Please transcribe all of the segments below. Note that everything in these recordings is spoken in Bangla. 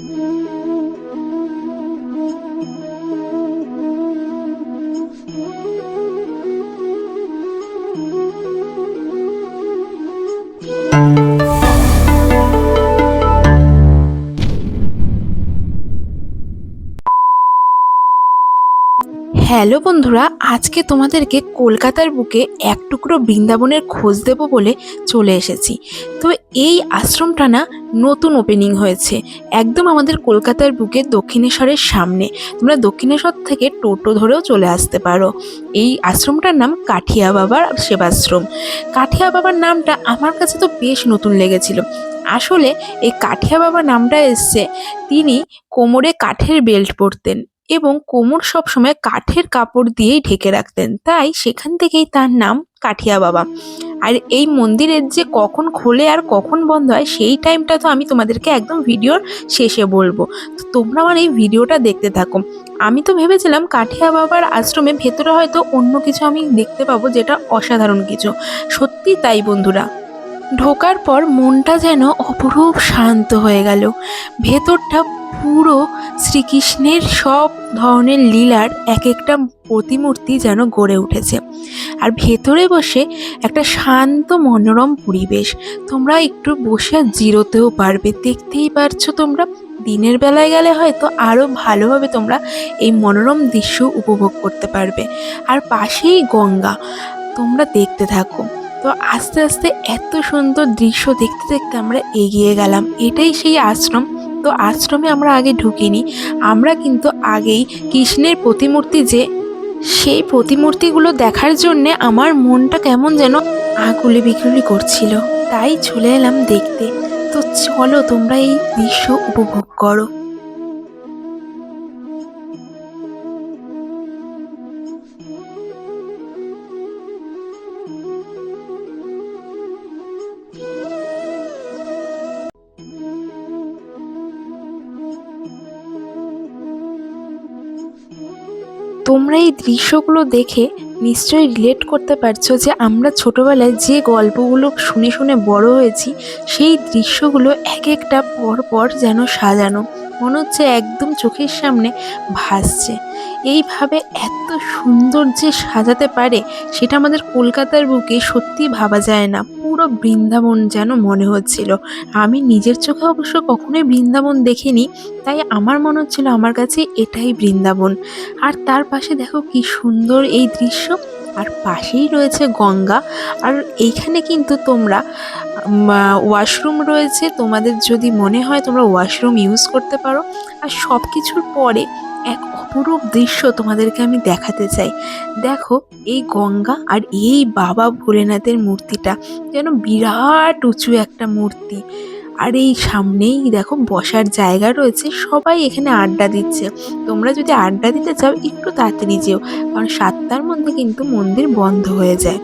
Mm-hmm. হ্যালো বন্ধুরা, আজকে তোমাদেরকে কলকাতার বুকে এক টুকরো বৃন্দাবনের খোঁজ দেব বলে চলে এসেছি। তো এই আশ্রমটা না নতুন ওপেনিং হয়েছে, একদম আমাদের কলকাতার বুকে দক্ষিণেশ্বরের সামনে। তোমরা দক্ষিণেশ্বর থেকে টোটো ধরেও চলে আসতে পারো। এই আশ্রমটার নাম কাঠিয়া বাবার সেবাশ্রম। কাঠিয়া বাবার নামটা আমার কাছে তো বেশ নতুন লেগেছিল। আসলে এই কাঠিয়া বাবা নামটা এসছে, তিনি কোমরে কাঠের বেল্ট পরতেন। এবং কোমর সবসময় কাঠের কাপড় দিয়েই ঢেকে রাখতেন। তাই সেখান থেকেই তার নাম কাঠিয়া বাবা। আর এই মন্দিরের যে কখন খোলে আর কখন বন্ধ হয়, সেই টাইমটা তো আমি তোমাদেরকে একদম ভিডিওর শেষে বলব। তো তোমরা আমার এই ভিডিওটা দেখতে থাকো। আমি তো ভেবেছিলাম কাঠিয়া বাবার আশ্রমে ভেতরে হয়তো অন্য কিছু আমি দেখতে পাবো যেটা অসাধারণ কিছু। সত্যি তাই, বন্ধুরা। ঢোকার পর মনটা যেন অপরূপ শান্ত হয়ে গেল। ভেতরটা পুরো শ্রীকৃষ্ণের সব ধরনের লীলার এক একটা প্রতিমূর্তি যেন গড়ে উঠেছে। আর ভেতরে বসে একটা শান্ত মনোরম পরিবেশ। তোমরা একটু বসে জিরোতেও পারবে। দেখতেই পারছ তোমরা, দিনের বেলায় গেলে হয়তো আরও ভালোভাবে তোমরা এই মনোরম দৃশ্য উপভোগ করতে পারবে। আর পাশেই গঙ্গা, তোমরা দেখতে থাকো। তো আস্তে আস্তে এত সুন্দর দৃশ্য দেখতে দেখতে আমরা এগিয়ে গেলাম। এটাই সেই আশ্রম তো আশ্রমে আমরা আগে ঢুকিনি। আমরা কিন্তু আগেই কৃষ্ণের প্রতিমূর্তি যে, সেই প্রতিমূর্তিগুলো দেখার জন্যে আমার মনটা কেমন যেন আগুলি বিগুলি করছিল। তাই চলে এলাম দেখতে। তো চলো তোমরা এই দৃশ্য উপভোগ করো। তোমরা এই দৃশ্যগুলো দেখে নিশ্চয়ই রিলেট করতে পারছ যে আমরা ছোটবেলায় যে গল্পগুলো শুনে শুনে বড় হয়েছি, সেই দৃশ্যগুলো এক একটা পর পর যেন সাজানো। মনে হচ্ছে একদম চোখের সামনে ভাসছে। এইভাবে এত সুন্দর যে সাজাতে পারে, সেটা আমাদের কলকাতার বুকে সত্যি ভাবা যায় না। পুরো বৃন্দাবন যেন মনে হচ্ছিল। আমি নিজের চোখে অবশ্য কখনোই বৃন্দাবন দেখিনি, তাই আমার মনে হচ্ছিল আমার কাছে এটাই বৃন্দাবন। আর তার পাশে দেখো কি সুন্দর এই দৃশ্য, আর পাশেই রয়েছে গঙ্গা। আর এইখানে কিন্তু তোমরা ওয়াশরুম রয়েছে। তোমাদের যদি মনে হয় তোমরা ওয়াশরুম ইউজ করতে পারো। আর সব কিছুর পরে এক অপরূপ দৃশ্য তোমাদেরকে আমি দেখাতে চাই। দেখো, এই গঙ্গা আর এই বাবা ভোলেনাথের মূর্তিটা যেন বিরাট উঁচু একটা মূর্তি। আর এই সামনেই দেখো, বসার জায়গা রয়েছে, সবাই এখানে আড্ডা দিচ্ছে। তোমরা যদি আড্ডা দিতে চাও, একটু তাড়াতাড়ি যেও, কারণ সাতটার মধ্যে কিন্তু মন্দির বন্ধ হয়ে যায়।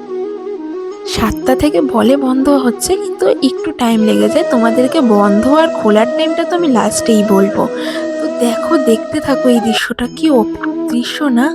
সাতটা থেকে বলে বন্ধ হচ্ছে, কিন্তু একটু টাইম লেগে যায়। তোমাদেরকে বন্ধ আর খোলার টাইমটা তো আমি লাস্টেই বলব। দেখো দেখতে থাকো এই দৃশ্যটা কি অপরূপ দৃশ্য না?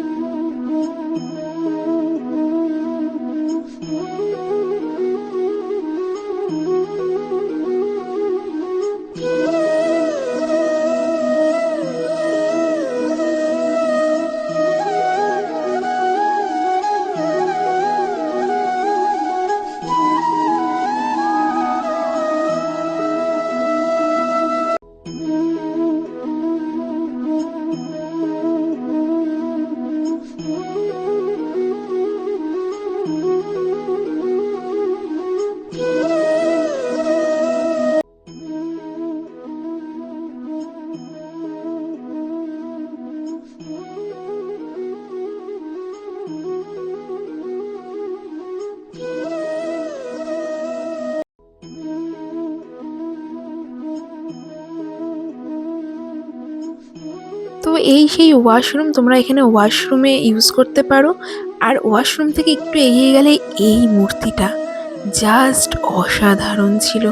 তো এই সেই ওয়াশরুম তোমরা এখানে ওয়াশরুমে ইউজ করতে পারো। আর ওয়াশরুম থেকে একটু এগিয়ে গেলে এই মূর্তিটা জাস্ট অসাধারণ ছিল।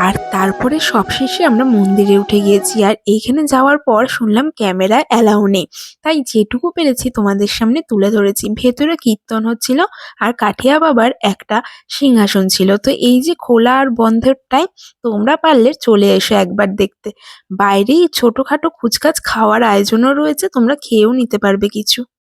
আর তারপরে সবশেষে আমরা মন্দিরে উঠে গিয়েছি। আর এইখানে যাওয়ার পর শুনলাম ক্যামেরা অ্যালাউ নেই। তাই যেটুকু পেরেছি তোমাদের সামনে তুলে ধরেছি। ভেতরে কীর্তন হচ্ছিল আর কাঠিয়া বাবার একটা সিংহাসন ছিল। তো এই যে খোলা আর বন্ধের টাইম তোমরা পারলে চলে এসো একবার দেখতে। বাইরেই ছোটোখাটো কুচকাচ খাওয়ার আয়োজনও রয়েছে, তোমরা খেয়েও নিতে পারবে কিছু।